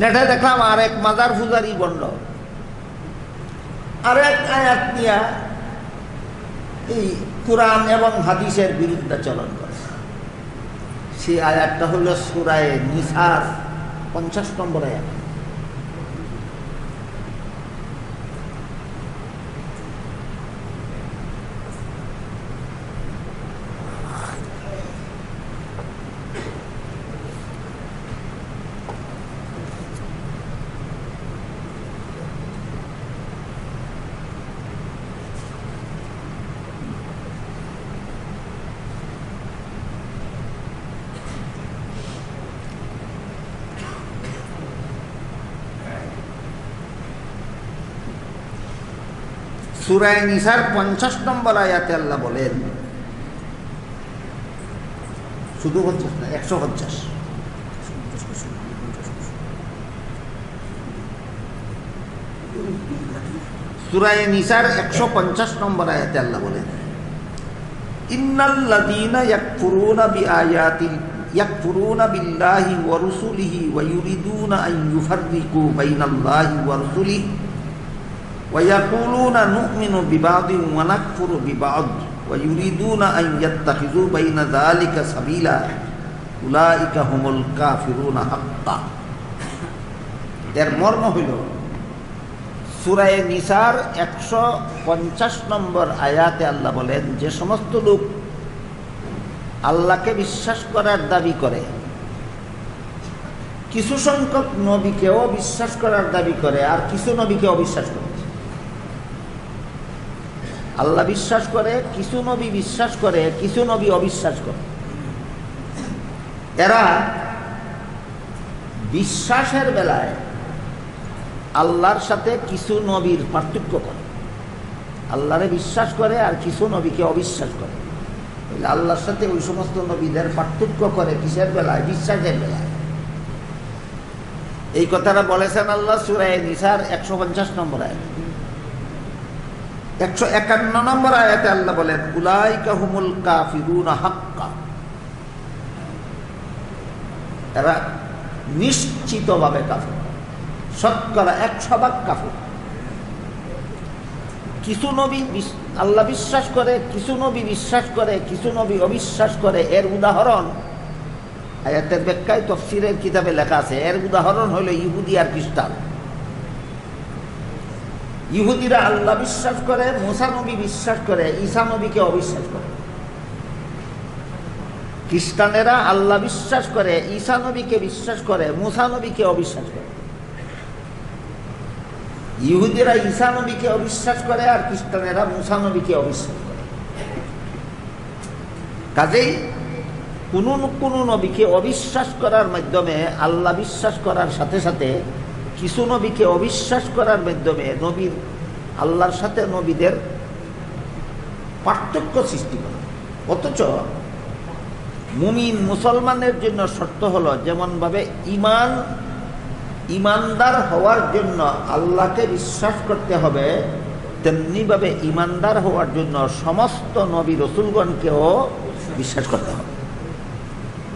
নেটে দেখলাম আর এক মাজার ফুজারি বন্ড আর এক আয়াত নিয়া এই কোরআন এবং হাদিসের বিরুদ্ধে চলন করে। সেই আয়াতটা হলো সুরায় নিসার, পঞ্চাশ নম্বর আয়াত। সুরায় নিসার পঞ্চাশ নম্বর আয়াতে আল্লাহ বলেন, শুধু পঞ্চাশ না, একশো পঞ্চাশ। সুরায় নিসার একশো পঞ্চাশ নম্বর আয়াতে আল্লাহ বলেন, ইন্নাল্লাযীনা ইয়াকফুরুনা ويقولون نؤمن ببعض ونكفر ببعض ويريدون أن يتخذوا بين ذلك سبيلا أولئك هم الكافرون حقا এর মর্ম হইল সুরায় নিসার একশো পঞ্চাশ নম্বর আয়াতে আল্লাহ বলেন যে সমস্ত লোক আল্লাহকে বিশ্বাস করার দাবি করে কিছু সংখ্যক নবীকেও বিশ্বাস করার দাবি করে আর কিছু নবীকে অবিশ্বাস করে আল্লাহ বিশ্বাস করে, কিছু নবী বিশ্বাস করে, কিছু নবী অবিশ্বাস করে। এরা বিশ্বাসের বেলায় আল্লাহর সাথে কিছু নবীর পার্থক্য করে। আল্লাহরে বিশ্বাস করে আর কিছু নবীকে অবিশ্বাস করে। আল্লাহর সাথে ওই সমস্ত নবীদের পার্থক্য করে কিসের বেলায়? বিশ্বাসের বেলায়। এই কথাটা বলেছেন আল্লাহ সুরায় নিসার একশো পঞ্চাশ নম্বর আয় একশো একান্ন নম্বর আয়াতে আল্লাহ বলেন, উলাইকা হুমুল কাফিরুন হাক্কা। এরা নিশ্চিতভাবে কাফির। শতকরা একশো ভাগ কাফির। কিছু নবী আল্লাহ বিশ্বাস করে, কিছু নবী বিশ্বাস করে, কিছু নবী অবিশ্বাস করে। এর উদাহরণ, আয়াতের ব্যাখ্যায় তফসিরের কিতাবে লেখা আছে, এর উদাহরণ হলো ইহুদি আর খ্রিস্টান। ইহুদিরা আল্লাহ বিশ্বাস করে, মুসা নবী বিশ্বাস করে, ঈসা নবীকে অবিশ্বাস করে। খ্রিস্টানেরা আল্লাহ বিশ্বাস করে, ঈসা নবীকে বিশ্বাস করে, মুসা নবীকে অবিশ্বাস করে। ইহুদিরা ঈসা নবীকে অবিশ্বাস করে আর খ্রিস্টানেরা মুসা নবীকে অবিশ্বাস করে। কাজেই কোন কোন নবীকে অবিশ্বাস করার মাধ্যমে আল্লাহ বিশ্বাস করার সাথে সাথে কিছু নবীকে অবিশ্বাস করার মাধ্যমে নবীর, আল্লাহর সাথে নবীদের পার্থক্য সৃষ্টি করে। অথচ মুমিন মুসলমানের জন্য শর্ত হলো যেমনভাবে ইমান ইমানদার হওয়ার জন্য আল্লাহকে বিশ্বাস করতে হবে, তেমনিভাবে ইমানদার হওয়ার জন্য সমস্ত নবী রসুলগণকেও বিশ্বাস করতে হবে।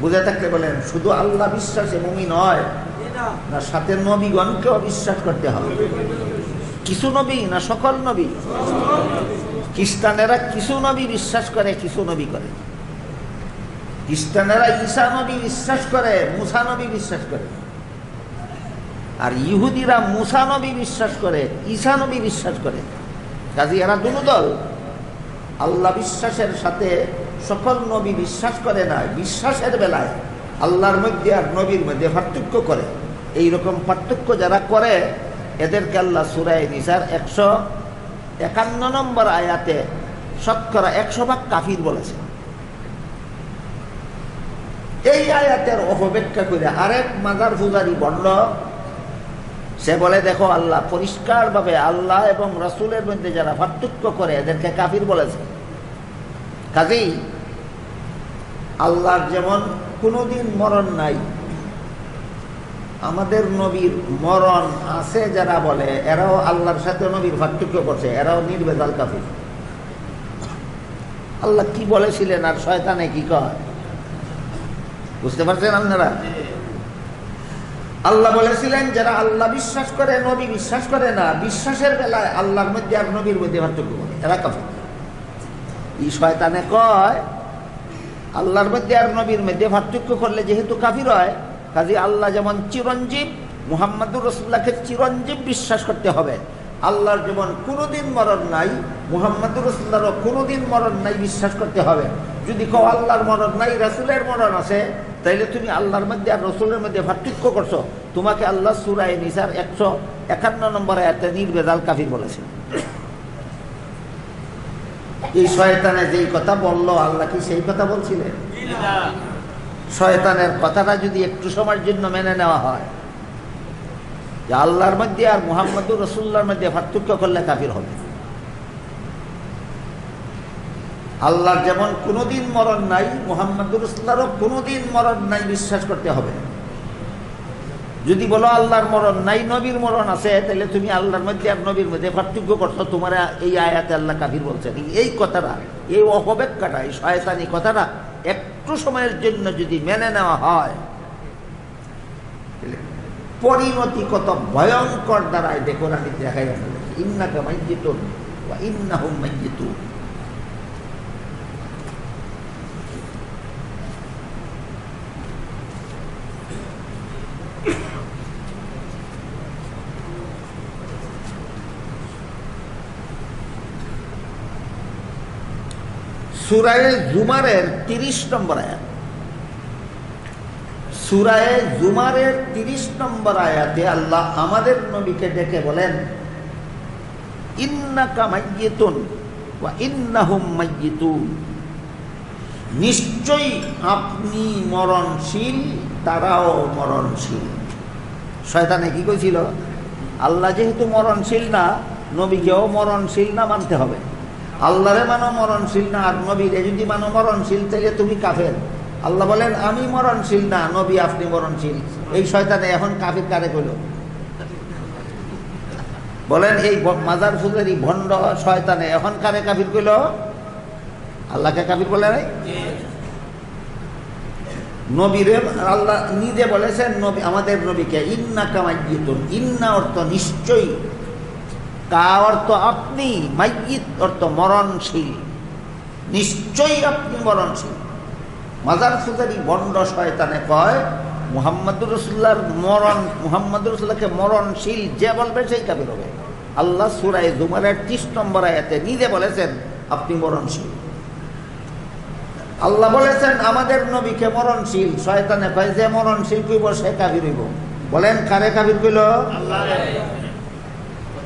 বুঝে থাকলে বলেন, শুধু আল্লাহ বিশ্বাসে মুমি নয় না সাথে নবীগণকেও বিশ্বাস করতে হবে। কিছু নবী না সকল নবী? খ্রিস্টানেরা কিছু নবী বিশ্বাস করে, কিছু নবী করে। খ্রিস্টানেরা ঈসা নবী বিশ্বাস করে, মুসা নবী বিশ্বাস করে। আর ইহুদিরা মুসা নবী বিশ্বাস করে, ঈসা নবী বিশ্বাস করে। কাজে এরা দুটো দল। আল্লাহ বিশ্বাসের সাথে সকল নবী বিশ্বাস করে না, বিশ্বাসের বেলায় আল্লাহর মধ্যে আর নবীর মধ্যে পার্থক্য করে। এই রকম পার্থক্য যারা করে, এদেরকে আল্লাহ সুরায় নিসার একশো একান্ন নম্বর আয়াতে শতকরা একশো ভাগ কাফির বলেছে। এই আয়াতের অপব্যাখ্যা করে আরেক মাজার পূজারি বন্ড সে বলে, দেখো, আল্লাহ পরিষ্কারভাবে আল্লাহ এবং রসুলের মধ্যে যারা পার্থক্য করে, এদেরকে কাফির বলেছে। কাজেই আল্লাহর যেমন কোনোদিন মরণ নাই আমাদের নবীর মরণ আছে যারা বলে, এরাও আল্লাহর সাথে নবীর পার্থক্য করছে, এরাও নির্বেদাল কাফির। আল্লাহ কি বলেছিলেন আর শয়তানে কি কয়? বুঝতে পারছেন আপনারা? আল্লাহ বলেছিলেন, যারা আল্লাহ বিশ্বাস করে, নবী বিশ্বাস করে না, বিশ্বাসের বেলায় আল্লাহর মধ্যে আর নবীর মধ্যে পার্থক্য করে, এরা কাফের। এই শয়তানে কয়, আল্লাহর মধ্যে আর নবীর মধ্যে পার্থক্য করলে যেহেতু কাফির হয় কাজে আল্লাহ যেমন চিরঞ্জীব, মুহাম্মদুর রসুল্লাহকে চিরঞ্জীব বিশ্বাস করতে হবে। আল্লাহর যেমন কোনোদিন মরণ নাই, মুহাম্মদুর রসুল্লাহরও কোনোদিন মরণ নাই বিশ্বাস করতে হবে। যদি কেউ আল্লাহর মরণ নাই, রসুলের মরণ আছে, তাইলে তুমি আল্লাহর মধ্যে আর রসুলের মধ্যে পার্থক্য করছ। তোমাকে আল্লাহ সুরায় নিসার একশো একান্ন নম্বর একটা নির্বেদাল কাফির বলেছে। এই শয়তানে যেই কথা বলল, আল্লাহ কি সেই কথা বলছিলেন? শয়তানের কথাটা যদি একটু সময়ের জন্য মেনে নেওয়া হয়, যে আল্লাহর মধ্যে আর মুহাম্মদুর রসুল্লার মধ্যে পার্থক্য করলে কাফির হবে। আল্লাহর যেমন কোনোদিন মরণ নাই, মুহাম্মদুর রসুল্লারও কোনোদিন মরণ নাই বিশ্বাস করতে হবে। যদি বলো আল্লাহর মরণ নাই, নবীর মরণ আছে, তাহলে তুমি আল্লাহর মধ্যে আর নবীর মধ্যে পার্থক্য করছ, তোমার এই আয়াতে আল্লাহ কাফির বলছেন। এই কথাটা, এই অপব্যাখ্যাটা, এই শয়তানি কথাটা একটু সময়ের জন্য যদি মেনে নেওয়া হয় পরিণতি কত ভয়ঙ্কর দ্বারায় দেখো রানি দেখাই ইন্নাকে মাইজিত ইন্না হোম মাইজিতুন সুরায় জুমারের তিরিশ নম্বর আয়াত। সুরায় জুমারের তিরিশ নম্বর আয়াতে আল্লাহ আমাদের নবীকে ডেকে বলেন, ইন্নাকা মাইয়িতুন ওয়া ইন্নাহুম মাইয়িতুন। নিশ্চয়ই আপনি মরণশীল, তারাও মরণশীল। শয়তানে কি কইছিল? আল্লাহ যেহেতু মরণশীল না, নবীকেও মরণশীল না মানতে হবে। আল্লাহরে মানো মরণশীল না, আর নবীরে। যদি মানো মরণশীল তাহলে তুমি কাফের। আল্লাহ বলেন, আমি মরণশীল না, নবী আপনি মরণশীল। এই শয়তানে এখন কাফির কারে কইল? বলেন, এই মাজার ফুলের ভণ্ড শয়তানে এখন কারে কাফির কইল? আল্লাহকে কাফির বলে নাই? নবীরে, আল্লাহ নিজে বলেছেন, নবী, আমাদের নবীকে ইন্না কামাইতুন ইন্না অর্থ নিশ্চয়ই কা অর্থ আপনি মাইয়িত, অর্থ মরণশীল। নিশ্চয়ই আপনি মরণশীল। মাজার ফুজারি বন্ড শয়তানে কয় মুহাম্মদুর রসুল্লাহর মরণ মুহাম্মদুর রসুল্লাহকে মরণশীল যে বলবে সেই কাবির হবে আল্লাহ সুরায় জুমারের ত্রিশ নম্বর আয়াতে নিজে বলেছেন, আপনি মরণশীল। আল্লাহ বলেছেন, আমাদের নবীকে মরণশীল। শয়তানে কয়, যে মরণশীল কইব সে কাবির হইব। বলেন, কারে কাবির কইল?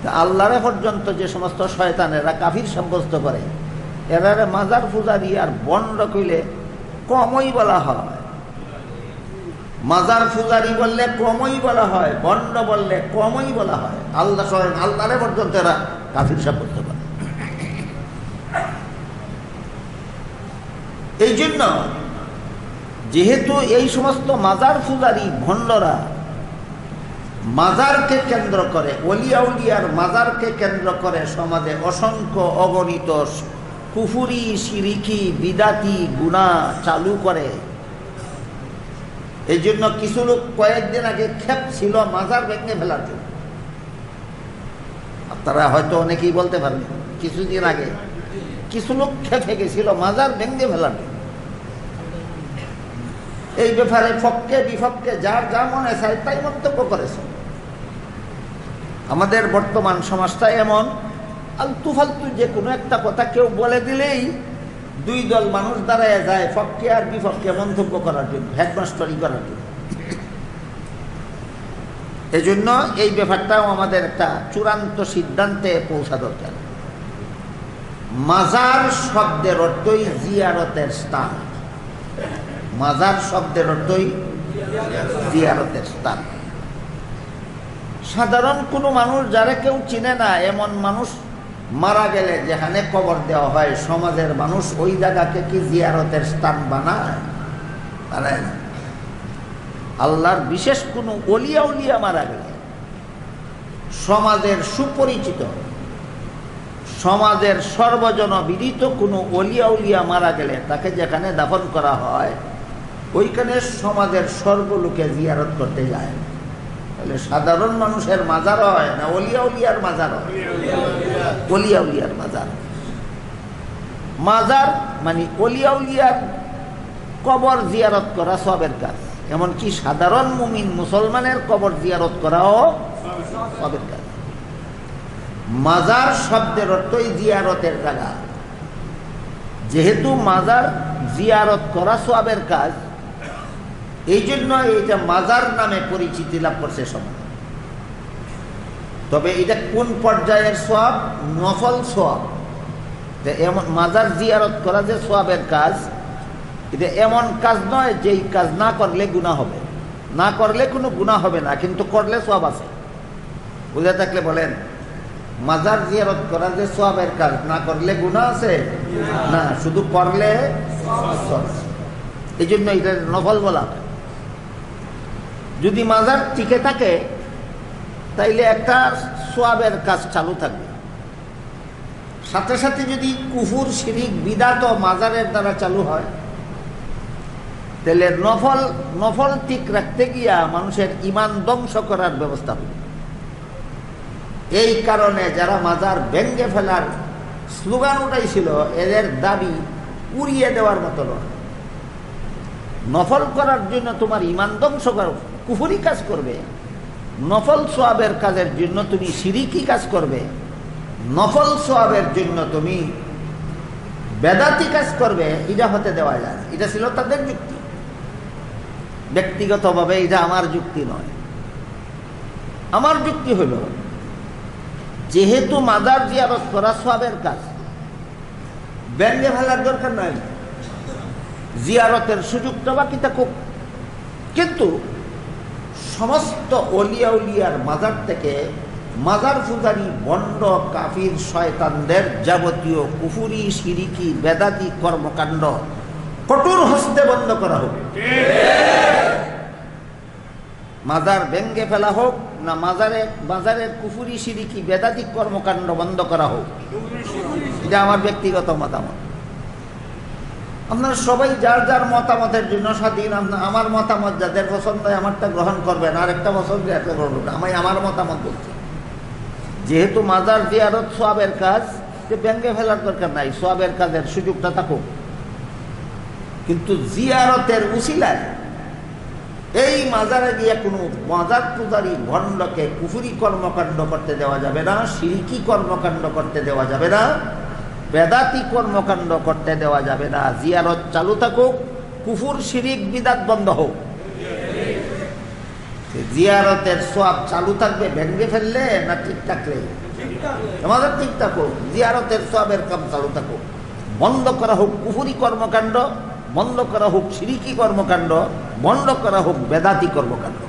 আল্লাহরে পর্যন্ত যে সমস্ত শয়তানেরা কাফির সাব্যস্ত করে এরারে মাজার পূজারি আর বন্ড কইলে কমই বলা হয়। মাজার পূজারি বললে কমই বলা হয় বন্ড বললে কমই বলা হয়। আল্লাহ স্বয়ং আল্লাহরে পর্যন্ত এরা কাফির সাব্যস্ত করে। এই জন্য যেহেতু এই সমস্ত মাজার পূজারি ভণ্ডরা মাজারকে কেন্দ্র করে অলিয়া উলিয়ার মাজারকে কেন্দ্র করে সমাজে অসংখ্য অগণিত কুফুরি, সিরিকি, বিদাতি গুণা চালু করে। এই জন্য কিছু লোক কয়েকদিন আগে ক্ষেপ ছিল মাজার ভেঙে ফেলার জন্য। আপনারা হয়তো অনেকেই বলতে পারবেন, কিছুদিন আগে কিছু লোক খেপে গেছিল মাজার ভেঙে ফেলার জন্য। এই ব্যাপারে পক্ষে বিপক্ষে যার যা মনে চায় তাই মন্তব্য করেছে। আমাদের বর্তমান সমাজটা এমন আলতু ফালতু যে কোনো একটা কথা কেউ বলে দিলেই দুই দল মানুষ দাঁড়ায় যায় পক্ষে আর বিপক্ষে মন্তব্য করার জন্য, হেডমাস্টারি করার জন্য। এজন্য এই ব্যাপারটাও আমাদের একটা চূড়ান্ত সিদ্ধান্তে পৌঁছা দরকার। মাজার শব্দের অর্থই জিয়ারতের স্থান। মাজার শব্দের অর্থই জিয়ারতের স্থান। সাধারণ কোনো মানুষ যারা কেউ চিনে না, এমন মানুষ মারা গেলে যেখানে কবর দেওয়া হয়, সমাজের মানুষ ওই জায়গাকে কি জিয়ারতের স্থান বানায়? আল্লাহর বিশেষ কোনো অলিয়া উলিয়া মারা গেলে সমাজের সুপরিচিত, সমাজের সর্বজন বিদিত কোনো অলিয়া উলিয়া মারা গেলে তাকে যেখানে দাফন করা হয়, ওইখানে সমাজের সর্বলোকে জিয়ারত করতে যায়। তাহলে সাধারণ মানুষের মাজার হয় না অলিয়া উলিয়ার মাজার হয়? অলিয়া উলিয়ার মাজার। মাজার মানে অলিয়া উলিয়ার কবর জিয়ারত করা সবের কাজ। এমনকি সাধারণ মুমিন মুসলমানের কবর জিয়ারত করাও সবের কাজ। মাজার শব্দের অর্থই জিয়ারতের জায়গা। যেহেতু মাজার জিয়ারত করা সবের কাজ এই জন্য এইটা মাজার নামে পরিচিতি লাভ করছে সমাজ তবে এটা কোন পর্যায়ের সব নফল সব এমন মাজার জিয়ারত করা যে সবের কাজ এটা এমন কাজ নয় যেই কাজ না করলে গুণা হবে। না করলে কোনো গুণা হবে না কিন্তু করলে সব আছে। বুঝে থাকলে বলেন মাজার জিয়ারত করা যে সবের কাজ না করলে গুণা আছে? না। শুধু করলে এই জন্য এটা নফল বলা হয়। যদি মাজার টিকে থাকে, তাইলে একটা সোয়াবের কাজ চালু থাকবে। সাথে সাথে যদি কুফুর, শিরিক, বিদাত মাজারের দ্বারা চালু হয় তাহলে নফল নফল ঠিক রাখতে গিয়া মানুষের ইমান ধ্বংস করার ব্যবস্থা হবে। এই কারণে যারা মাজার ভেঙ্গে ফেলার স্লোগান উঠাইছিল, এদের দাবি উড়িয়ে দেওয়ার মতো নয়। নফল করার জন্য তোমার ইমান ধ্বংস করো কুফুরি কাজ করবে, নফল সোয়াবের কাজের জন্য তুমি সিরিকি কাজ করবে, নফল সোয়াবের জন্য তুমি বেদাতি কাজ করবে, এটা হতে দেওয়া যায়। এটা ছিল তাদের যুক্তি। ব্যক্তিগতভাবে এটা আমার যুক্তি নয়। আমার যুক্তি হলো, যেহেতু মাদার জিয়ারত করা সোয়াবের কাজ, ব্যঙ্গে ফেলার দরকার নাই। জিয়ারতের সুযোগটা বাকি থাকুক। কিন্তু সমস্ত অলিয়া উলিয়ার মাজার থেকে মাজার পূজারী বন্ড কাফির শয়তানদের যাবতীয় কুফুরি, সিরিকি, বেদাতি কর্মকাণ্ড কঠোর হস্তে বন্ধ করা হোক। মাজার ব্যঙ্গে ফেলা হোক না মাজারে, মাজারের কুফুরি, সিরিকি, বেদাতি কর্মকাণ্ড বন্ধ করা হোক। এটা আমার ব্যক্তিগত মতামত। আপনারা সবাই যার যার মতামতের জন্য স্বাধীন আপনার আমার মতামত যাদের পছন্দ হয় আমারটা গ্রহণ করবেন, আর একটা পছন্দ একটা করবেন। আমি আমার মতামত বলছি। যেহেতু মাজার জিয়ারত সোয়াবের কাজ, যে ব্যাঙ্গে ফেলার দরকার নাই, সোয়াবের কাজের সুযোগটা থাকুক। কিন্তু জিয়ারতের উসিলায় এই মাজারে গিয়ে কোনো মাজার পূজারী ভণ্ডকে কুফুরি কর্মকাণ্ড করতে দেওয়া যাবে না, সিরিকি কর্মকাণ্ড করতে দেওয়া যাবে না। বেদাতি কর্মকাণ্ড করতে দেওয়া যাবে না। জিয়ারত চালু থাকুক, কুফুর, শিরিক, বিদাত বন্ধ হোক। জিয়ারতের সব চালু থাকবে ভেঙ্গে ফেললে না ঠিক থাকলে? আমাদের ঠিক থাকুক, জিয়ারতের সবের কাম চালু থাকুক। বন্ধ করা হোক কুফুরি কর্মকাণ্ড, বন্ধ করা হোক সিরিকি কর্মকাণ্ড, বন্ধ করা হোক বেদাতি কর্মকাণ্ড।